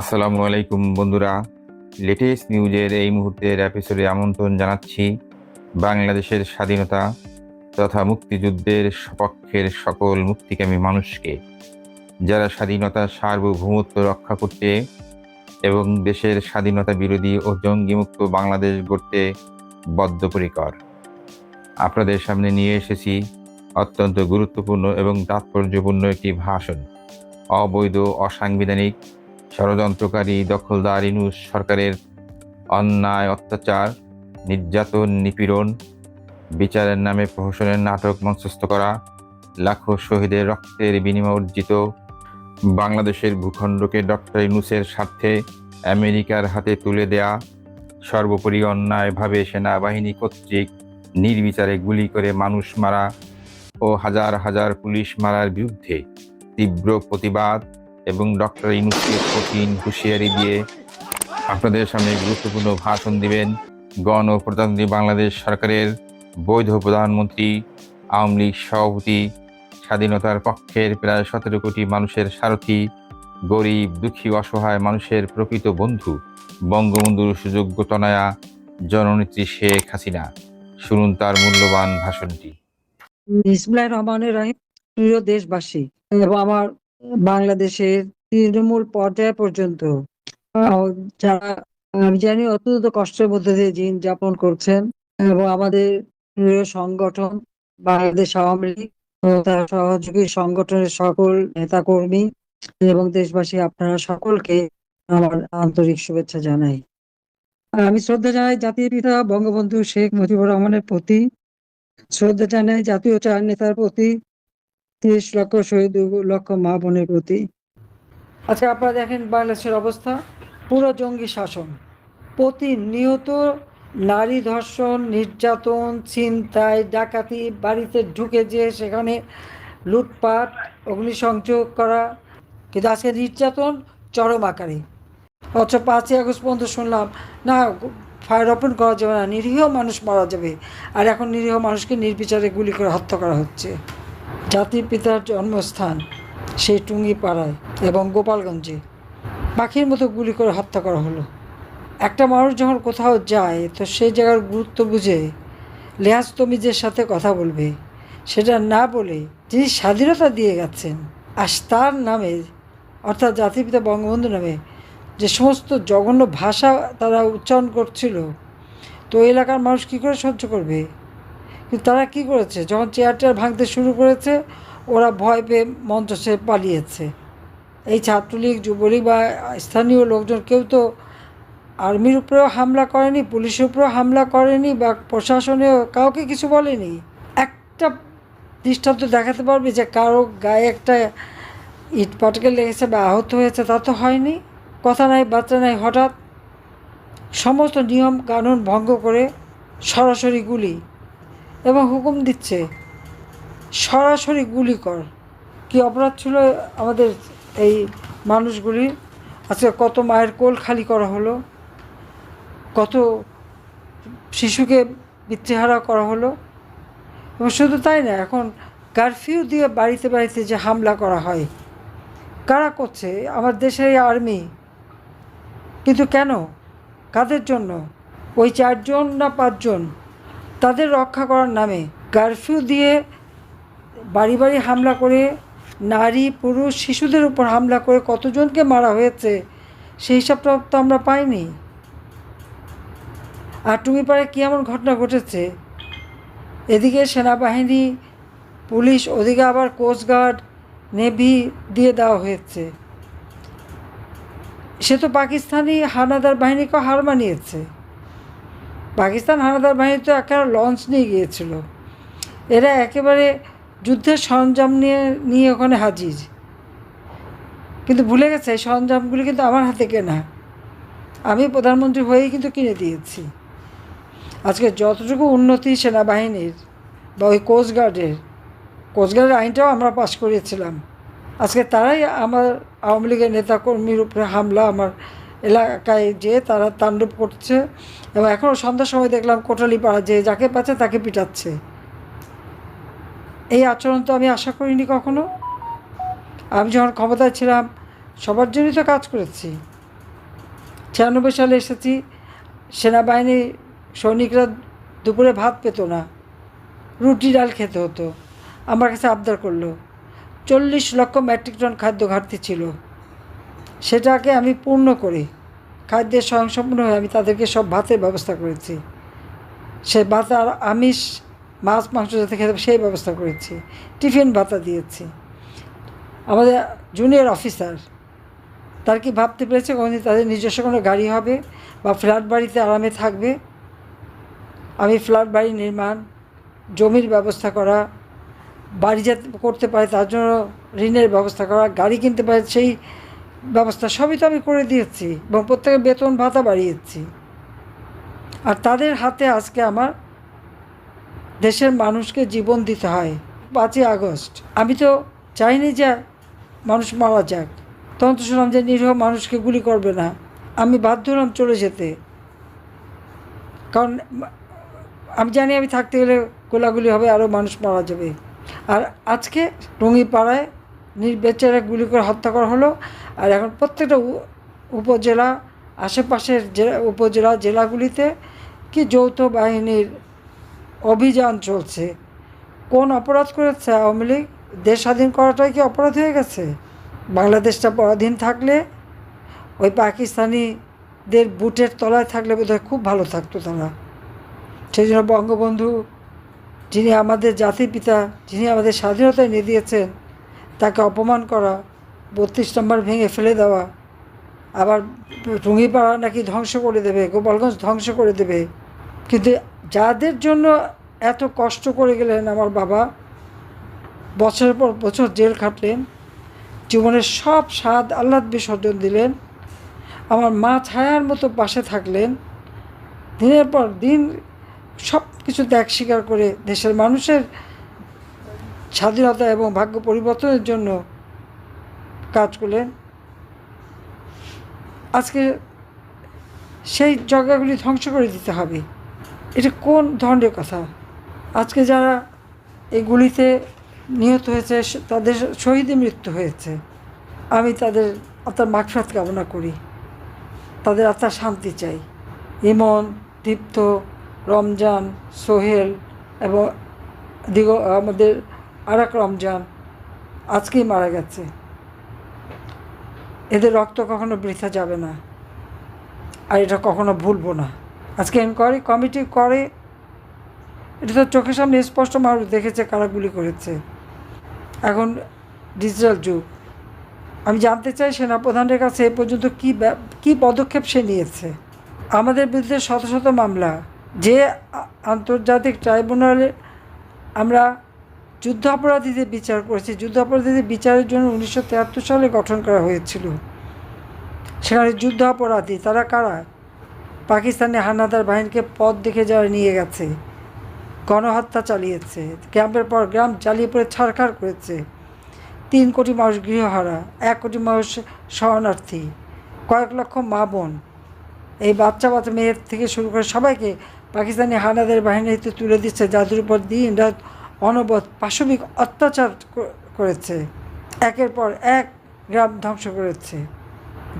আসসালামু আলাইকুম বন্ধুরা। লেটেস্ট নিউজের এই মুহূর্তের এপিসোডে আমন্ত্রণ জানাচ্ছি বাংলাদেশের স্বাধীনতা তথা মুক্তিযুদ্ধের সপক্ষের সকল মুক্তিকামী মানুষকে। যারা স্বাধীনতার সার্বভৌমত্ব রক্ষা করতে এবং দেশের স্বাধীনতা বিরোধী ও জঙ্গিমুক্ত বাংলাদেশ গড়তে বদ্ধপরিকর। আপনাদের সামনে নিয়ে এসেছি অত্যন্ত গুরুত্বপূর্ণ এবং তাৎপর্যপূর্ণ একটি ভাষণ। অবৈধ, অসাংবিধানিক ষড়যন্ত্রকারী দখলদার ইনুস সরকারের অন্যায়, অত্যাচার, নির্যাতন, নিপীড়ন, বিচারের নামে প্রহসনের নাটক মঞ্চস্থ করা, লাখো শহীদের রক্তের বিনিময় অর্জিত বাংলাদেশের ভূখণ্ডকে ডক্টর ইনুসের স্বার্থে আমেরিকার হাতে তুলে দেয়া, সর্বোপরি অন্যায়ভাবে সেনাবাহিনী কর্তৃক নির্বিচারে গুলি করে মানুষ মারা ও হাজার হাজার পুলিশ মারার বিরুদ্ধে তীব্র প্রতিবাদ এবং ডক্টর ইনুসকে কঠিন হুঁশিয়ারি দিয়ে আপনাদের সামনে গুরুত্বপূর্ণ ভাষণ দিবেন। গণ ও প্রজাতন্ত্রী বাংলাদেশ সরকারের বৈধ প্রধানমন্ত্রী, আওয়ামী লীগ সভাপতি, স্বাধীনতার পক্ষের প্রায় সতেরো কোটি মানুষের সারথি, গরিব, দুঃখী, অসহায় মানুষের প্রকৃত বন্ধু, বঙ্গবন্ধুর সুযোগ্য তনয়া, জননেত্রী শেখ হাসিনা। শুনুন তার মূল্যবান ভাষণটি। ইসমাইল রহমানের রহিম। প্রিয় দেশবাসী, এবং আমার বাংলাদেশের তৃণমূল পর্যায় পর্যন্ত যারা, আমি জানি অত্যন্ত কষ্টের মধ্যে দিয়ে দিন যাপন করছেন এবং আমাদের সংগঠন বাংলাদেশ আওয়ামী লীগ তার সহযোগী সংগঠনের সকল নেতাকর্মী এবং দেশবাসী, আপনারা সকলকে আমার আন্তরিক শুভেচ্ছা জানাই। আমি শ্রদ্ধা জানাই জাতির পিতা বঙ্গবন্ধু শেখ মুজিবুর রহমানের প্রতি, শ্রদ্ধা জানাই জাতীয় চার নেতার প্রতি তিরিশ লক্ষ শহীদ লক্ষ মা বোনের প্রতি। আচ্ছা আপনারা দেখেন বাংলাদেশের অবস্থা। পুরো জঙ্গি শাসন। প্রতিনিয়ত নারী ধর্ষণ, নির্যাতন, ছিনতাই, ডাকাতি, বাড়িতে ঢুকে যে সেখানে লুটপাট, অগ্নিসংযোগ করা। কিন্তু আজকে নির্যাতন চরম আকারে। অথচ পাঁচই আগস্ট পর্যন্ত শুনলাম, না, ফায়ার ওপেন করা যাবে না, নিরীহ মানুষ মারা যাবে। আর এখন নিরীহ মানুষকে নির্বিচারে গুলি করে হত্যা করা হচ্ছে। জাতির পিতার জন্মস্থান সেই টুঙ্গিপাড়ায় এবং গোপালগঞ্জে। পাখির মতো গুলি করে হত্যা করা হলো। একটা মানুষ যখন কোথাও যায়, তো সেই জায়গার গুরুত্ব বুঝে লেহাজ তমিজের সাথে কথা বলবে। সেটা না বলে যিনি স্বাধীনতা দিয়ে গেছেন আর তার নামে, অর্থাৎ জাতির পিতা বঙ্গবন্ধু নামে, যে সমস্ত জঘন্য ভাষা তারা উচ্চারণ করছিল, তো এলাকার মানুষ কী করে সহ্য করবে? কিন্তু তারা কি করেছে? যখন চেয়ার টেয়ার ভাঙতে শুরু করেছে, ওরা ভয় পেয়ে মঞ্চ সে পালিয়েছে। এই ছাত্রলীগ, যুবলীগ বা স্থানীয় লোকজন কেউ তো আর্মির উপরেও হামলা করেনি, পুলিশের উপরেও হামলা করেনি বা প্রশাসনেও কাউকে কিছু বলেনি। একটা দৃষ্টান্ত দেখাতে পারবে যে কারও গায়ে একটা ইট পাটকে লেগেছে বা আহত হয়েছে, তা তো হয়নি। কথা নাই বাচ্চা নাই, হঠাৎ সমস্ত নিয়ম কানুন ভঙ্গ করে সরাসরি গুলি এবং হুকুম দিচ্ছে, সরাসরি গুলি কর। কি অপরাধ ছিল আমাদের এই মানুষগুলির? আজকে কত মায়ের কোল খালি করা হলো? কত শিশুকে পিতৃহারা করা হলো? এবং শুধু তাই না, এখন কারফিউ দিয়ে বাড়িতে বাড়িতে যে হামলা করা হয়, কারা করছে? আমার দেশের এই আর্মি কিন্তু কেন? কাদের জন্য? ওই চারজন না পাঁচজন? তাদের রক্ষা করার নামে কারফিউ দিয়ে বাড়ি বাড়ি হামলা করে নারী, পুরুষ, শিশুদের উপর হামলা করে কতজনকে মারা হয়েছে, সেই হিসাবটা তো আমরা পাইনি। আর টুমিপাড়ায় কী এমন ঘটনা ঘটেছে? এদিকে সেনাবাহিনী, পুলিশ, ওদিকে আবার কোস্টগার্ড নেভি দিয়ে দেওয়া হয়েছে। সে তো পাকিস্তানি হানাদার বাহিনীকে হার মানিয়েছে। পাকিস্তান হানাদার বাহিনী তো একটা লঞ্চ নিয়ে গিয়েছিল। এরা একেবারে যুদ্ধের সরঞ্জাম নিয়ে নিয়ে ওখানে হাজির। কিন্তু ভুলে গেছে, এই সরঞ্জামগুলি কিন্তু আমার হাতে কেনা। আমি প্রধানমন্ত্রী হয়েই কিন্তু কিনে দিয়েছি। আজকে যতটুকু উন্নতি সেনাবাহিনীর বা ওই কোস্টগার্ডের কোস্টগার্ডের আইনটাও আমরা পাশ করিয়েছিলাম আজকে তারাই আমার আওয়ামী লীগের নেতাকর্মীর উপরে হামলা, আমার এলাকায় যে তারা তাণ্ডব করছে এবং এখনও সন্ধ্যার সময় দেখলাম কোটালিপাড়া যে যাকে পাচ্ছে তাকে পিটাচ্ছে। এই আচরণ তো আমি আশা করিনি কখনো। আমি যখন ক্ষমতায় ছিলাম, সবার জন্যই তো কাজ করেছি। ছিয়ানব্বই সালে এসেছি, সেনাবাহিনী সৈনিকরা দুপুরে ভাত পেত না, রুটি, ডাল খেতে হতো। আমার কাছে আবদার করল, চল্লিশ লক্ষ মেট্রিক টন খাদ্য ঘাটতি ছিল। সেটাকে আমি পূর্ণ করি। খাদ্যের স্বয়ংসম্পূর্ণ হয়ে আমি তাদেরকে সব ভাতের ব্যবস্থা করেছি। সে ভাত আর আমিষ, মাছ, মাংস যাতে খেতে সেই ব্যবস্থা করেছি। টিফিন ভাতা দিয়েছি। আমাদের জুনিয়র অফিসার, তার কি ভাবতে পেরেছে? কোনোদিন তাদের নিজস্ব কোনো গাড়ি হবে বা ফ্ল্যাট বাড়িতে আরামে থাকবে? আমি ফ্ল্যাট বাড়ি নির্মাণ, জমির ব্যবস্থা করা, বাড়ি যাতে করতে পারে তার জন্য ঋণের ব্যবস্থা করা, গাড়ি কিনতে পারে সেই ব্যবস্থা সবই তো আমি করে দিয়েছি এবং প্রত্যেকের বেতন ভাতা বাড়িয়েছি। আর তাদের হাতে আজকে আমার দেশের মানুষকে জীবন দিতে হয় পাঁচই আগস্ট। আমি তো চাইনি যে মানুষ মারা যাক। তখন তো শুনলাম যে নিরীহ মানুষকে গুলি করবে না। আমি বাধ্য হলাম চলে যেতে। কারণ আমি জানি আমি থাকতে গেলে গোলাগুলি হবে আরও মানুষ মারা যাবে। আর আজকে টঙ্গিপাড়ায় নির্বিচারে গুলি করে হত্যা করা হলো। আর এখন প্রত্যেকটা উপজেলা, আশেপাশের জেলা উপজেলা জেলাগুলিতে কি যৌথ বাহিনীর অভিযান চলছে? কোন অপরাধ করেছে আওয়ামী লীগ? দেশ স্বাধীন করাটাই কি অপরাধ হয়ে গেছে? বাংলাদেশটা পরাধীন থাকলে, ওই পাকিস্তানিদের বুটের তলায় থাকলে বোধহয় খুব ভালো থাকতো তারা। সেই জন্য বঙ্গবন্ধু, যিনি আমাদের জাতির পিতা, যিনি আমাদের স্বাধীনতা এনে দিয়েছেন তাকে অপমান করা, বত্রিশ নম্বর ভেঙে ফেলে দেওয়া, আবার টুঙ্গিপাড়া নাকি ধ্বংস করে দেবে, গোপালগঞ্জ ধ্বংস করে দেবে। কিন্তু যাদের জন্য এত কষ্ট করে গেলেন আমার বাবা বছরের পর বছর জেল খাটলেন জীবনের সব স্বাদ আহ্লাদ বিসর্জন দিলেন, আমার মা ছায়ার মতো পাশে থাকলেন, দিনের পর দিন সব কিছু ত্যাগ স্বীকার করে দেশের মানুষের স্বাধীনতা এবং ভাগ্য পরিবর্তনের জন্য কাজ করলেন। আজকে সেই জায়গাগুলি ধ্বংস করে দিতে হবে। এটা কোন ধরনের কথা? আজকে যারা এই গুলিতে নিহত হয়েছে তাদের শহীদে মৃত্যু হয়েছে, আমি তাদের আত্মার মাগফাত কামনা করি। তাদের আত্মার শান্তি চাই। ইমন, দীপ্ত, রমজান, সোহেল এবং দিগ আমাদের আর এক রমজান আজকেই মারা গেছে। এদের রক্ত কখনো বৃথা যাবে না। আর এটা কখনো ভুলবো না। আজকে এনকোয়ারি কমিটি করে। এটা তো চোখের সামনে স্পষ্ট মানুষ দেখেছে কারা গুলি করেছে। এখন ডিজিটাল যুগ। আমি জানতে চাই সেনাপ্রধানের কাছে এ পর্যন্ত কী কী পদক্ষেপ সে নিয়েছে। আমাদের বিরুদ্ধে শত শত মামলা। যে আন্তর্জাতিক ট্রাইব্যুনালে আমরা যুদ্ধ অপরাধীদের বিচার করেছে। যুদ্ধ অপরাধীদের বিচারের জন্য উনিশশো সালে গঠন করা হয়েছিল। সেখানে যুদ্ধ অপরাধী তারা কারা? পাকিস্তানি হানাদার বাহিনীকে পথ দেখে যারা নিয়ে গেছে, গণহত্যা চালিয়েছে গ্রামের পর গ্রাম জ্বালিয়ে পড়ে ছাড়খাড় করেছে। তিন কোটি মানুষ গৃহহারা, এক কোটি মানুষ শরণার্থী, কয়েক লক্ষ মা বোন। এই বাচ্চা বাচ্চা মেয়ের থেকে শুরু করে সবাইকে পাকিস্তানি হানাদের বাহিনীতে তুলে দিচ্ছে। যাদের উপর দিন রাত অনবদ পাশবিক অত্যাচার করেছে। একের পর এক গ্রাম ধ্বংস করেছে।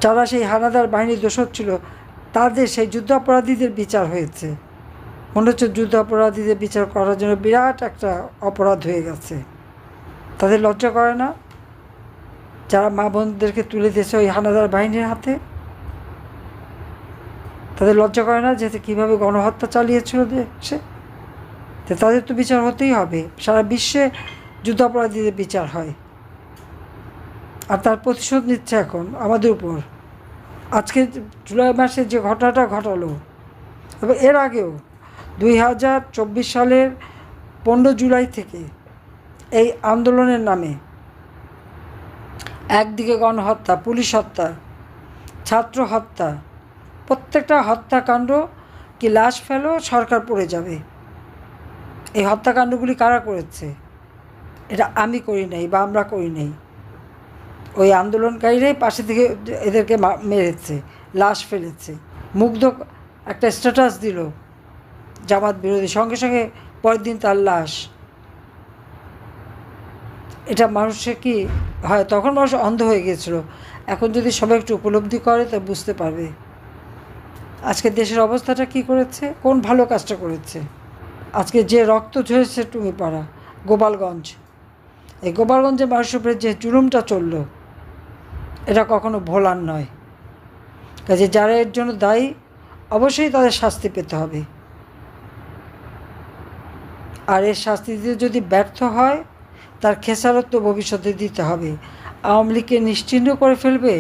যারা সেই হানাদার বাহিনীর দোষক ছিল, তাদের সেই যুদ্ধাপরাধীদের বিচার হয়েছে। মনে হচ্ছে যুদ্ধ অপরাধীদের বিচার করার জন্য বিরাট একটা অপরাধ হয়ে গেছে। তাদের লজ্জা করে না? যারা মা বোনদেরকে তুলে দিয়েছে ওই হানাদার বাহিনীর হাতে? তাদের লজ্জা করে না যে কীভাবে গণহত্যা চালিয়েছিল সে? তো তাদের তো বিচার হতেই হবে। সারা বিশ্বে যুদ্ধাপরাধীদের বিচার হয়। আর তার প্রতিশোধ নিচ্ছে এখন আমাদের উপর। আজকে জুলাই মাসে যে ঘটনাটা ঘটালো, এবং এর আগেও দুই হাজার চব্বিশ সালের পনেরো জুলাই থেকে এই আন্দোলনের নামে একদিকে গণহত্যা, পুলিশ হত্যা, ছাত্র হত্যা, প্রত্যেকটা হত্যাকাণ্ড কি লাশ ফেলো সরকার পড়ে যাবে। এই হত্যাকাণ্ডগুলি কারা করেছে? এটা আমি করি নাই বা আমরা করি নাই। ওই আন্দোলনকারীরাই পাশে থেকে এদেরকে মেরেছে, লাশ ফেলেছে। মুগ্ধ একটা স্ট্যাটাস দিল জামাত বিরোধী। সঙ্গে সঙ্গে পরের দিন তার লাশ। এটা মানুষের কি হয়? তখন মানুষ অন্ধ হয়ে গিয়েছিল। এখন যদি সবাই একটু উপলব্ধি করে, তা বুঝতে পারবে। আজকে দেশের অবস্থাটা কি করেছে? কোন ভালো কাজটা করেছে? আজকে যে রক্ত ঝরেছে টুঙ্গিপাড়া, গোপালগঞ্জ। এই গোপালগঞ্জে মানুষের উপরে যে জুলুমটা চলল, এটা কখনো ভোলার নয়। কাজে যারা এর জন্য দায়ী, অবশ্যই তাদের শাস্তি পেতে হবে। আর এর শাস্তি দিতে যদি ব্যর্থ হয়, তার খেসারত তো ভবিষ্যতে দিতে হবে। আওয়ামী লীগকে নিশ্চিহ্ন করে ফেলবে,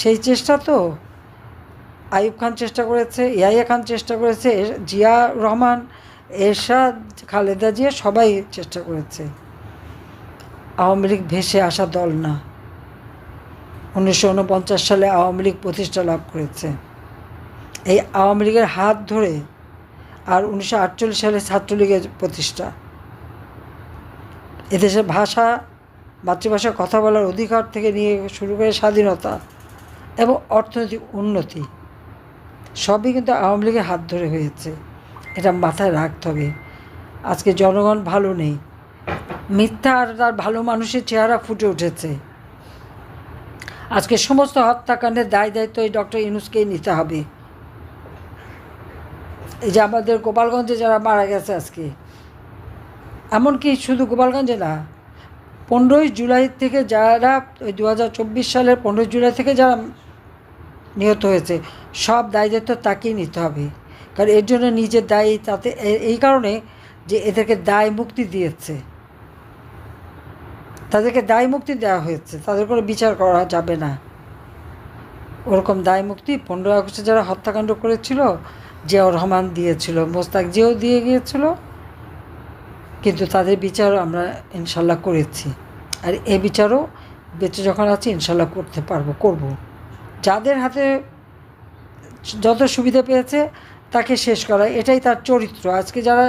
সেই চেষ্টা তো আইয়ুব খান চেষ্টা করেছে ইয়াইয়া খান চেষ্টা করেছে জিয়া রহমান এরশাদ, খালেদা জিয়া সবাই চেষ্টা করেছে। আওয়ামী লীগ ভেসে আসা দল না। উনিশশো উনপঞ্চাশ সালে আওয়ামী লীগ প্রতিষ্ঠা লাভ করেছে। এই আওয়ামী লীগের হাত ধরে আর উনিশশো আটচল্লিশ সালে ছাত্রলীগের প্রতিষ্ঠা। এদেশের ভাষা, মাতৃভাষায় কথা বলার অধিকার থেকে নিয়ে শুরু করে স্বাধীনতা এবং অর্থনৈতিক উন্নতি, সবই কিন্তু আওয়ামী লীগের হাত ধরে হয়েছে। এটা মাথায় রাখতে হবে। আজকে জনগণ ভালো নেই। মিথ্যা আর তার ভালো মানুষের চেহারা ফুটে উঠেছে। আজকে সমস্ত হত্যাকাণ্ডের দায় দায়িত্ব এই ডক্টর ইনুসকেই নিতে হবে। এই যে আমাদের গোপালগঞ্জে যারা মারা গেছে আজকে, এমনকি শুধু গোপালগঞ্জে না, পনেরোই জুলাই থেকে যারা ওই দু হাজার চব্বিশ সালের পনেরোই জুলাই থেকে যারা নিহত হয়েছে, সব দায় দায়িত্ব তাকেই নিতে হবে। কারণ এর জন্য নিজের দায়ী, তাতে এই কারণে যে এদেরকে দায় মুক্তি দিয়েছে। তাদেরকে দায় মুক্তি দেওয়া হয়েছে, তাদের কোনো বিচার করা যাবে না। ওরকম দায় মুক্তি পনেরো আগস্টে যারা হত্যাকাণ্ড করেছিল, জিয়াউর রহমান দিয়েছিল, মোস্তাক জিয়াও দিয়ে গিয়েছিল, কিন্তু তাদের বিচার আমরা ইনশাল্লাহ করেছি। আর এ বিচারও বেঁচে যখন আছি, ইনশাল্লাহ করতে পারব, করব। যাদের হাতে যত সুবিধা পেয়েছে তাকে শেষ করা, এটাই তার চরিত্র। আজকে যারা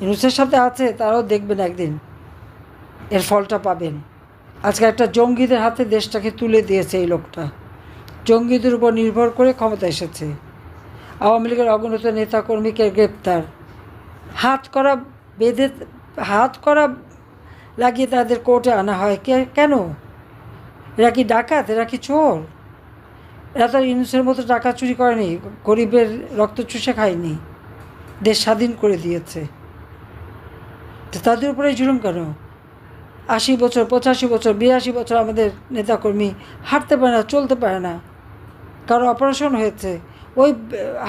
ইউনুসের সাথে আছে, তারাও দেখবেন একদিন, এর ফলটা পাবেন। আজকে একটা জঙ্গিদের হাতে দেশটাকে তুলে দিয়েছে এই লোকটা। জঙ্গিদের উপর নির্ভর করে ক্ষমতা এসেছে। আওয়ামী লীগের অগণিত নেতাকর্মীকে গ্রেপ্তার। হাত করা বেঁধে, হাত করা লাগিয়ে তাদের কোর্টে আনা হয়। কেন? এরা কি ডাকাত? এরা কি চোর? এরা তো ইউনুসের মতো টাকা চুরি করেনি, গরিবের রক্ত চুষে খায়নি, দেশ স্বাধীন করে দিয়েছে। তো তাদের উপরে জুলুম কেন? আশি বছর, পঁচাশি বছর, বিরাশি বছর আমাদের নেতাকর্মী হাঁটতে পারে না, চলতে পারে না। কারও অপারেশন হয়েছে, ওই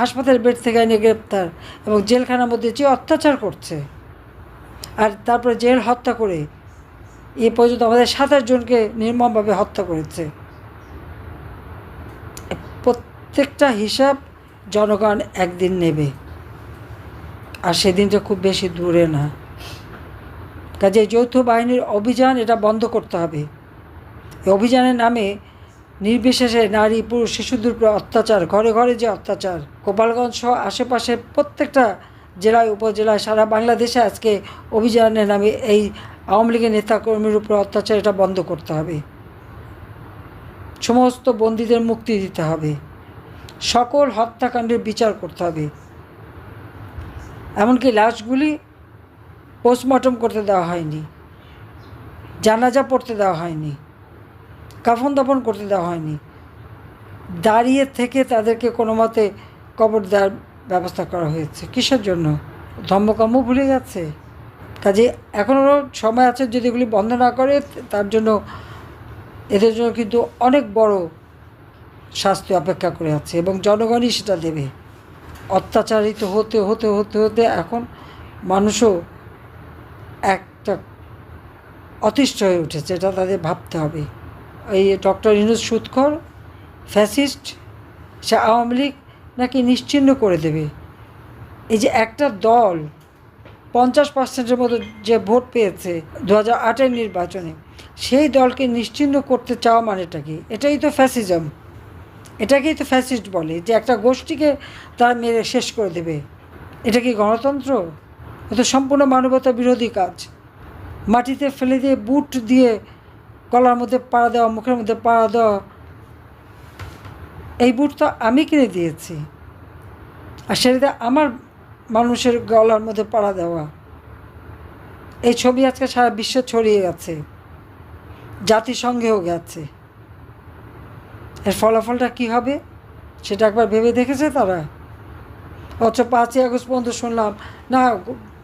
হাসপাতালের বেড থেকে এনে গ্রেপ্তার এবং জেলখানার মধ্যে যে অত্যাচার করছে। আর তারপরে জেল হত্যা করে, এ পর্যন্ত আমাদের সাতাশ জনকে নির্মমভাবে হত্যা করেছে। প্রত্যেকটা হিসাব জনগণ একদিন নেবে। আর সেদিনটা খুব বেশি দূরে না। কাজে যৌথ বাহিনীর অভিযান এটা বন্ধ করতে হবে। এই অভিযানের নামে নির্বিশেষে নারী, পুরুষ, শিশুদের উপর অত্যাচার, ঘরে ঘরে যে অত্যাচার, গোপালগঞ্জ সহ আশেপাশে প্রত্যেকটা জেলায়, উপজেলায় সারা বাংলাদেশে আজকে অভিযানের নামে এই আওয়ামী লীগের নেতাকর্মীর উপর অত্যাচার এটা বন্ধ করতে হবে। সমস্ত বন্দীদের মুক্তি দিতে হবে। সকল হত্যাকাণ্ডের বিচার করতে হবে। এমনকি লাশগুলি পোস্টমর্টম করতে দেওয়া হয়নি, জানাজা পড়তে দেওয়া হয়নি, কাফন দাফন করতে দেওয়া হয়নি। দাঁড়িয়ে থেকে তাদেরকে কোনো মতে কবর দেওয়ার ব্যবস্থা করা হয়েছে। কিসের জন্য? ধর্মকর্ম ভুলে যাচ্ছে। কাজে এখনও সময় আছে যদি এগুলি বন্ধ না করে, তার জন্য এদের জন্য কিন্তু অনেক বড় শাস্তি অপেক্ষা করে আছে এবং জনগণই সেটা দেবে। অত্যাচারিত হতে হতে হতে হতে এখন মানুষও একটা অতিষ্ঠ হয়ে উঠেছে, এটা তাদের ভাবতে হবে। এই ডক্টর ইনুস সুৎখর, ফ্যাসিস্ট, সে আওয়ামী লীগ নাকি নিশ্চিহ্ন করে দেবে। এই যে একটা দল পঞ্চাশ পার্সেন্টের মতো যে ভোট পেয়েছে দু হাজার নির্বাচনে, সেই দলকে নিশ্চিহ্ন করতে চাওয়া মানেটা কি? এটাই তো ফ্যাসিজম। এটাকেই তো ফ্যাসিস্ট বলে, যে একটা গোষ্ঠীকে তারা মেরে শেষ করে দেবে। এটা কি গণতন্ত্র? এটা সম্পূর্ণ মানবতা বিরোধী কাজ। মাটিতে ফেলে দিয়ে বুট দিয়ে গলার মধ্যে পাড়া দেওয়া, মুখের মধ্যে পাড়া দেওয়া, এই বুট তো আমি কিনে দিয়েছি। আর সেটাতে আমার মানুষের গলার মধ্যে পাড়া দেওয়া। এই ছবি আজকে সারা বিশ্বে ছড়িয়ে গেছে। জাতিসংঘেও গেছে। এর ফলাফলটা কি হবে, সেটা একবার ভেবে দেখেছে তারা? অথচ পাঁচই আগস্ট পর্যন্ত শুনলাম, না,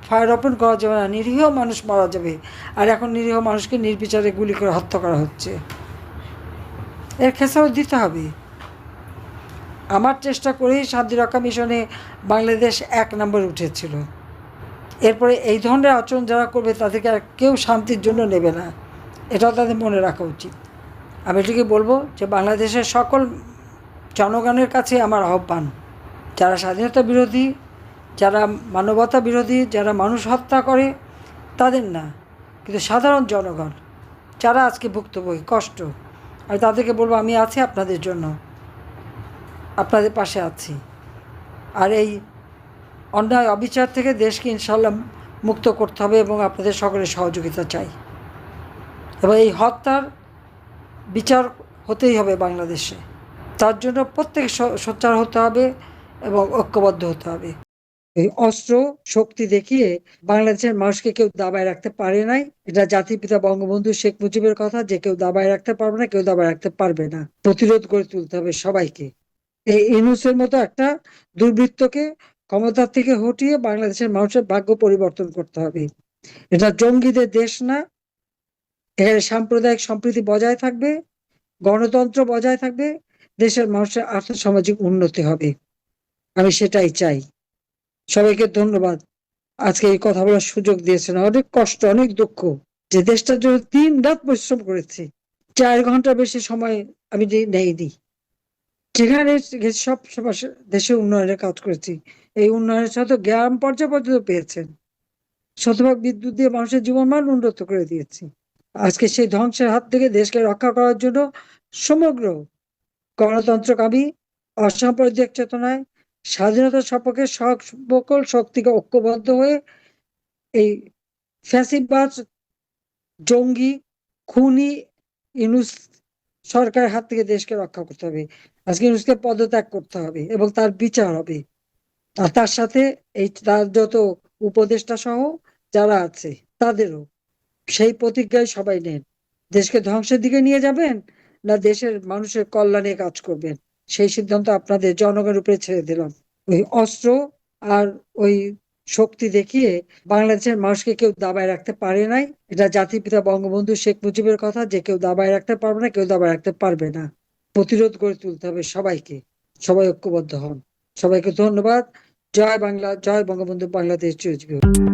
ফায়ার ওপেন করা যাবে না, নিরীহ মানুষ মারা যাবে। আর এখন নিরীহ মানুষকে নির্বিচারে গুলি করে হত্যা করা হচ্ছে। এর খেসারত দিতে হবে। আমার চেষ্টা করেই শান্তিরক্ষা মিশনে বাংলাদেশ এক নম্বরে উঠেছিল। এরপরে এই ধরনের আচরণ যারা করবে, তাদেরকে আর কেউ শান্তির জন্য নেবে না। এটাও তাদের মনে রাখা উচিত। আমি এটিকে বলব যে বাংলাদেশের সকল জনগণের কাছে আমার আহ্বান। যারা স্বাধীনতা বিরোধী, যারা মানবতা বিরোধী, যারা মানুষ হত্যা করে, তাদের না, কিন্তু সাধারণ জনগণ, যারা আজকে ভুক্তভোগী, কষ্ট, আমি তাদেরকে বলব, আমি আছি আপনাদের জন্য। আপনাদের পাশে আছি। আর এই অন্যায় অবিচার থেকে দেশকে ইনশাল্লাহ মুক্ত করতে হবে এবং আপনাদের সকলের সহযোগিতা চাই। এবং এই হত্যার বিচার হতেই হবে বাংলাদেশে। তার জন্য প্রত্যেক সোচ্চার হতে হবে এবং ঐক্যবদ্ধ হতে হবে। এই অস্ত্র শক্তি দেখিয়ে বাংলাদেশের মানুষকে কেউ দাবায় রাখতে পারে নাই। এটা জাতির পিতা বঙ্গবন্ধু শেখ মুজিবের কথা, যে কেউ দাবায় রাখতে পারবে না, কেউ দাবায় রাখতে পারবে না। প্রতিরোধ করে তুলতে হবে সবাইকে। এই ইনুসের মতো একটা দুর্বৃত্তকে ক্ষমতার থেকে হটিয়ে বাংলাদেশের মানুষের ভাগ্য পরিবর্তন করতে হবে। এটা জঙ্গিদের দেশ না এর সাম্প্রদায়িক সম্প্রীতি বজায় থাকবে, গণতন্ত্র বজায় থাকবে, দেশের মানুষের আর্থসামাজিক উন্নতি হবে। আমি সেটাই চাই। সবাইকে ধন্যবাদ। আজকে এই কথা বলার সুযোগ দিয়েছেন। অনেক কষ্ট, অনেক দুঃখ যে দেশটার জন্য তিন রাত পরিশ্রম করেছি। চার ঘণ্টা বেশি সময় আমি নেইনি। যেখানে সব দেশের উন্নয়নের কাজ করেছি। এই উন্নয়নের সাথে গ্রাম পর্যায়ে পর্যন্ত পেয়েছেন। শতভাগ বিদ্যুৎ দিয়ে মানুষের জীবন জীবনমান উন্নত করে দিয়েছি। আজকে সেই ধ্বংসের হাত থেকে দেশকে রক্ষা করার জন্য সমগ্র গণতন্ত্রকামী অসাম্প্রদায়িক চেতনায় স্বাধীনতার সপক্ষে সকল শক্তিকে ঐক্যবদ্ধ হয়ে এই ফ্যাসিবাদ, জঙ্গি, খুনি, ইনুস সরকারের হাত থেকে দেশকে রক্ষা করতে হবে। আজকে ইনুসকে পদত্যাগ করতে হবে এবং তার বিচার হবে। আর তার সাথে এই তার যত উপদেষ্টা সহ যারা আছে, তাদেরও সেই প্রতিজ্ঞায় সবাই নেন। দেশকে ধ্বংসের দিকে নিয়ে যাবেন না দেশের মানুষের কল্যাণে কাজ করবেন? সেই সিদ্ধান্ত আপনাদের জনগণের উপরে ছেড়ে দিলাম। ওই অস্ত্র আর ওই শক্তি দেখিয়ে বাংলাদেশের মানুষকে কেউ দাবায় রাখতে পারে নাই। এটা জাতির পিতা বঙ্গবন্ধু শেখ মুজিবের কথা, যে কেউ দাবায় রাখতে পারবে না, কেউ দাবায় রাখতে পারবে না। প্রতিরোধ করে তুলতে হবে সবাইকে। সবাই ঐক্যবদ্ধ হন। সবাইকে ধন্যবাদ। জয় বাংলা, জয় বঙ্গবন্ধু বাংলাদেশ চিরজীবী।